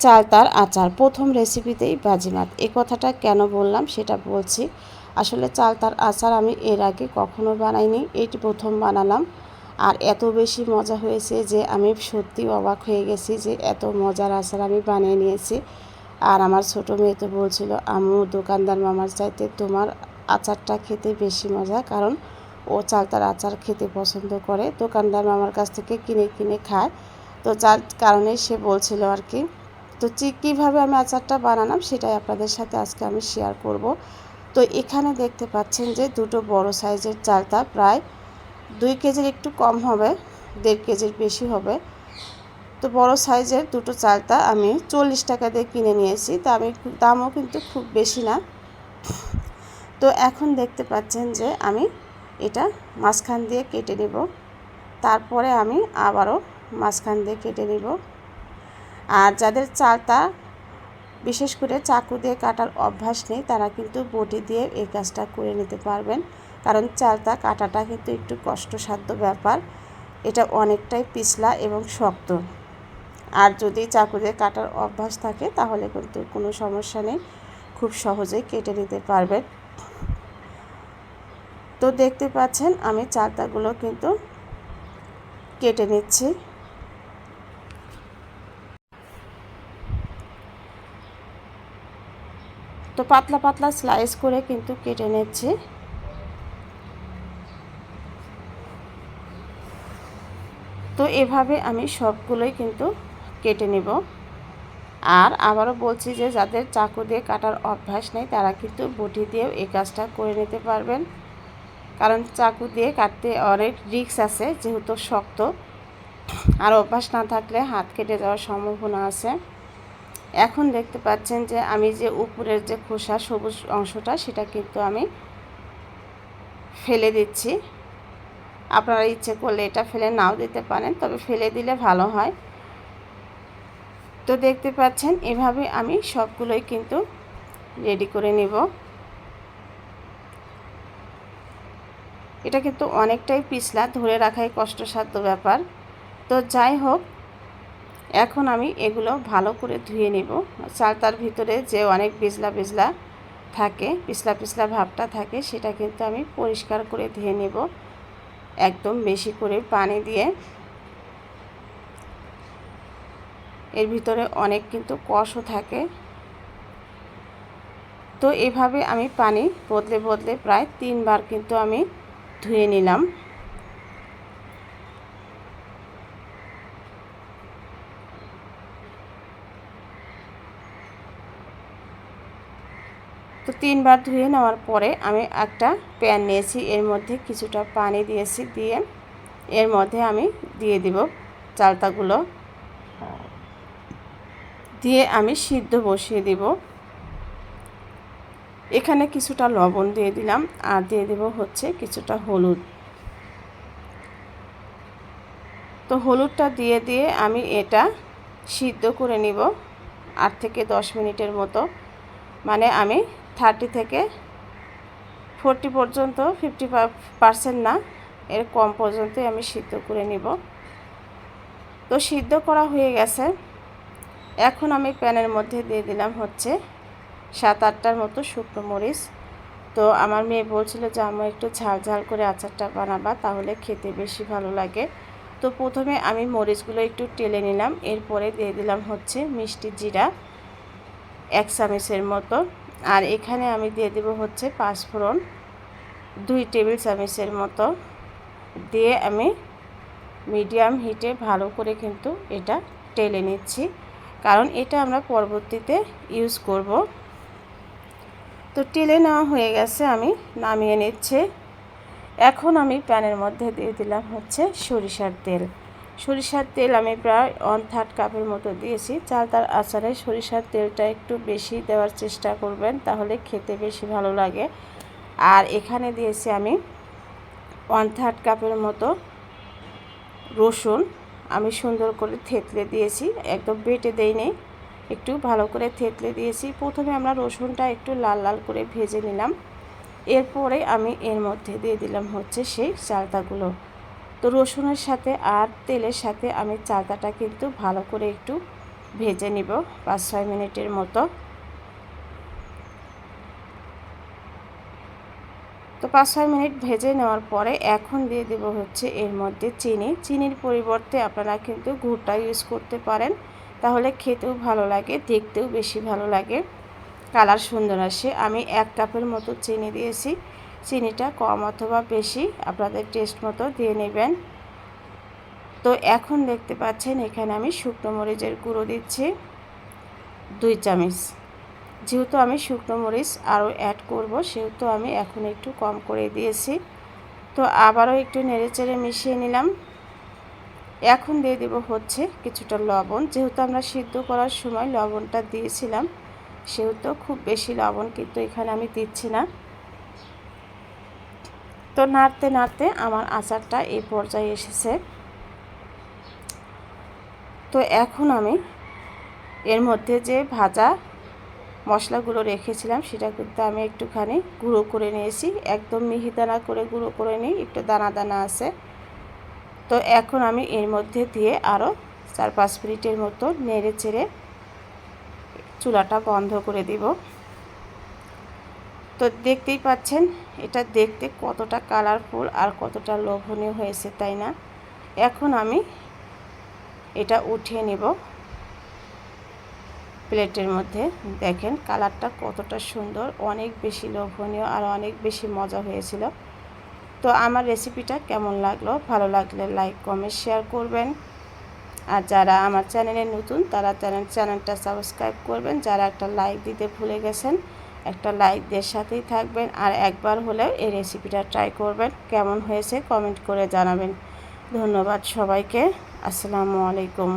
চালতার আচার। প্রথম রেসিপিতেই বাজিমাত। এই কথাটা কেন বললাম সেটা বলছি। আসলে চাল তার আচার আমি এর আগে কখনো বানাইনি। এইটি প্রথম বানালাম। আর এত বেশি মজা হয়েছে যে আমি সত্যি অবাক হয়ে গেছি যে এত মজার আচার আমি বানিয়ে নিয়েছি। আর আমার ছোটো মেয়ে তো বলছিল, আম্মু, দোকানদার মামার চাইতে তোমার আচারটা খেতে বেশি মজা, কারণ ও চালতার আচার খেতে পছন্দ করে। দোকানদার মামার কাছ থেকে কিনে কিনে খায়। তো যার কারণে সে বলছিল আর কি তো কীভাবে আমি আচারটা বানালাম সেটাই আপনাদের সাথে আজকে আমি শেয়ার করব। তো এখানে দেখতে পাচ্ছেন যে দুটো বড় সাইজের চালটা প্রায় দুই কেজির একটু কম হবে, দেড় কেজির বেশি হবে। তো বড় সাইজের দুটো চালটা আমি চল্লিশ টাকা দিয়ে কিনে নিয়েছি তা আমি দামও কিন্তু খুব বেশি না। তো এখন দেখতে পাচ্ছেন যে আমি এটা মাঝখান দিয়ে কেটে নেব। তারপরে আমি আবারও মাঝখান দিয়ে কেটে নেব। আর যাদের চালটা, বিশেষ করে চাকু দিয়ে কাটার অভ্যাস নেই, তারা কিন্তু বটি দিয়ে এই কাজটা করে নিতে পারবেন। কারণ চালতা কাটাটা কিন্তু একটু কষ্টসাধ্য ব্যাপার। এটা অনেকটাই পিছলা এবং শক্ত। আর যদি চাকু দিয়ে কাটার অভ্যাস থাকে, তাহলে কিন্তু কোনো সমস্যা নেই। খুব সহজেই কেটে নিতে পারবেন। তো দেখতে পাচ্ছেন, আমি চালতাগুলো কিন্তু কেটে নিচ্ছি। তো পাতলা পাতলা স্লাইস করে কিন্তু কেটে নিচ্ছি। তো এভাবে আমি সবগুলোই কিন্তু কেটে নেব। আর আবারও বলছি যে যাদের চাকু দিয়ে কাটার অভ্যাস নেই, তারা কিন্তু বটি দিয়েও এই কাজটা করে নিতে পারবেন। কারণ চাকু দিয়ে কাটতে অনেক রিক্স আছে, যেহেতু শক্ত। আর অভ্যাস না থাকলে হাত কেটে যাওয়ার সম্ভাবনা আছে। এখন দেখতে পাচ্ছেন যে আমি যে উপরের যে খোসা সবুজ অংশটা, সেটা কিন্তু আমি ফেলে দিচ্ছি। আপনারা ইচ্ছে করলে এটা ফেলে নাও দিতে পারেন, তবে ফেলে দিলে ভালো হয়। তো দেখতে পাচ্ছেন, এভাবে আমি সবগুলোই কিন্তু রেডি করে নেব। এটা কিন্তু অনেকটাই পিছলা, ধরে রাখাই কষ্টসাধ্য ব্যাপার। তো যাই হোক এখন আমি এগুলো ভালো করে ধুয়ে নেব। চালতার ভিতরে যে অনেক বিজলা বিজলা থাকে, পিছলা পিছলা ভাবটা থাকে, সেটা কিন্তু আমি পরিষ্কার করে ধুয়ে নেব। একদম বেশি করে পানি দিয়ে। এর ভিতরে অনেক কিন্তু কষও থাকে। তো এভাবে আমি পানি বদলে বদলে প্রায় তিনবার কিন্তু আমি ধুয়ে নিলাম। তো তিনবার ধুয়ে নেওয়ার পরে আমি একটা প্যান নিয়েছি। এর মধ্যে কিছুটা পানি দিয়েছি, দিয়ে এর মধ্যে আমি দিয়ে দিব চালতাগুলো। দিয়ে আমি সিদ্ধ বসিয়ে দিব। এখানে কিছুটা লবণ দিয়ে দিলাম, আর দিয়ে দেব হচ্ছে কিছুটা হলুদ। তো হলুদটা দিয়ে দিয়ে আমি এটা সিদ্ধ করে নিব আট থেকে দশ মিনিটের মতো। মানে আমি থার্টি থেকে ফোরটি পর্যন্ত ফিফটি পারসেন্ট না, এর কম পর্যন্তই আমি সিদ্ধ করে নিব। তো সিদ্ধ করা হয়ে গেছে। এখন আমি প্যানের মধ্যে দিয়ে দিলাম হচ্ছে সাত আটটার মতো শুকনো মরিচ। তো আমার মেয়ে বলছিল যে আমার একটু ঝাল ঝাল করে আচারটা বানাবা, তাহলে খেতে বেশি ভালো লাগে। তো প্রথমে আমি মরিচগুলো একটু টেলে নিলাম। এরপরে দিয়ে দিলাম হচ্ছে মিষ্টি জিরা, এক চামচের মতো। আর এখানে আমি দিয়ে দেব হচ্ছে পাঁচফোড়ন দুই টেবিল চামচের মতো। দিয়ে আমি মিডিয়াম হিটে ভালো করে কিন্তু এটা টেলে নিচ্ছি। কারণ এটা আমরা পরবর্তীতে ইউজ করব। তো টেলে নেওয়া হয়ে গেছে, আমি নামিয়ে নিচ্ছে। এখন আমি প্যানের মধ্যে দিয়ে দিলাম হচ্ছে সরিষার তেল। সরিষার তেল আমি প্রায় ওয়ান থার্ড কাপের মতো দিয়েছি। চাল তার আচারে সরিষার তেলটা একটু বেশি দেওয়ার চেষ্টা করবেন, তাহলে খেতে বেশি ভালো লাগে। আর এখানে দিয়েছি আমি ওয়ান থার্ড কাপের মতো রসুন। আমি সুন্দর করে থেতলে দিয়েছি, একদম বেটে দেইনি। একটু ভালো করে থেতলে দিয়েছি। প্রথমে আমরা রসুনটা একটু লাল লাল করে ভেজে নিলাম। এরপরে আমি এর মধ্যে দিয়ে দিলাম হচ্ছে সেই চালতাগুলো। তো রসুনের সাথে আর তেলের সাথে আমি চালতাটা কিন্তু ভালো করে একটু ভেজে নিব পাঁচ ছয় মিনিটের মতো। তো পাঁচ ছয় মিনিট ভেজে নেওয়ার পরে এখন দিয়ে দেব হচ্ছে এর মধ্যে চিনি। চিনির পরিবর্তে আপনারা কিন্তু গুড়টা ইউজ করতে পারেন, তাহলে খেতেও ভালো লাগে, দেখতেও বেশি ভালো লাগে, কালার সুন্দর আসে। আমি এক কাপের মতো চিনি দিয়েছি। চিনিটা কম অথবা বেশি আপনাদের টেস্ট মতো দিয়ে নেবেন। তো এখন দেখতে পাচ্ছেন এখানে আমি শুকনো মরিচের গুঁড়ো দিচ্ছি, দুই চামচ। যেহেতু আমি শুকনো মরিচ আরও অ্যাড করব, সেহেতু আমি এখন একটু কম করে দিয়েছি। তো আবারও একটু নেড়েচেড়ে মিশিয়ে নিলাম। এখন দিয়ে দেব হচ্ছে কিছুটা লবণ। যেহেতু আমরা সিদ্ধ করার সময় লবণটা দিয়েছিলাম, সেহেতু খুব বেশি লবণ কিন্তু এখানে আমি দিচ্ছি না। তো নাড়তে নাড়তে আমার আচারটা এই পর্যায়ে এসেছে। তো এখন আমি এর মধ্যে যে ভাজা মশলাগুলো রেখেছিলাম সেটা কিন্তু আমি একটুখানি গুঁড়ো করে নিয়েছি। একদম মিহিদানা করে গুঁড়ো করে নিই, একটু দানা দানা আছে। তো এখন আমি এর মধ্যে দিয়ে আরও চার পাঁচ মিনিটের মতো নেড়ে চেড়ে চুলাটা বন্ধ করে দিব। তো দেখতেই পাচ্ছেন, এটা দেখতে কতটা কালারফুল আর কতটা লোভনীয় হয়েছে, তাই না? এখন আমি এটা উঠিয়ে নেব প্লেটের মধ্যে। দেখেন কালারটা কতটা সুন্দর, অনেক বেশি লোভনীয় আর অনেক বেশি মজা হয়েছিল। তো আমার রেসিপিটা কেমন লাগল? ভালো লাগলে লাইক কমেন্ট শেয়ার করবেন। আর যারা আমার চ্যানেলে নতুন, তারা চ্যানেল চ্যানেলটা সাবস্ক্রাইব করবেন। যারা একটা লাইক দিতে ভুলে গেছেন একটা লাইক দের সাথেই থাকবেন আর একবার হলেও এই রেসিপিটা ট্রাই করবেন। কেমন হয়েছে কমেন্ট করে জানাবেন। ধন্যবাদ সবাইকে। আসসালামু আলাইকুম।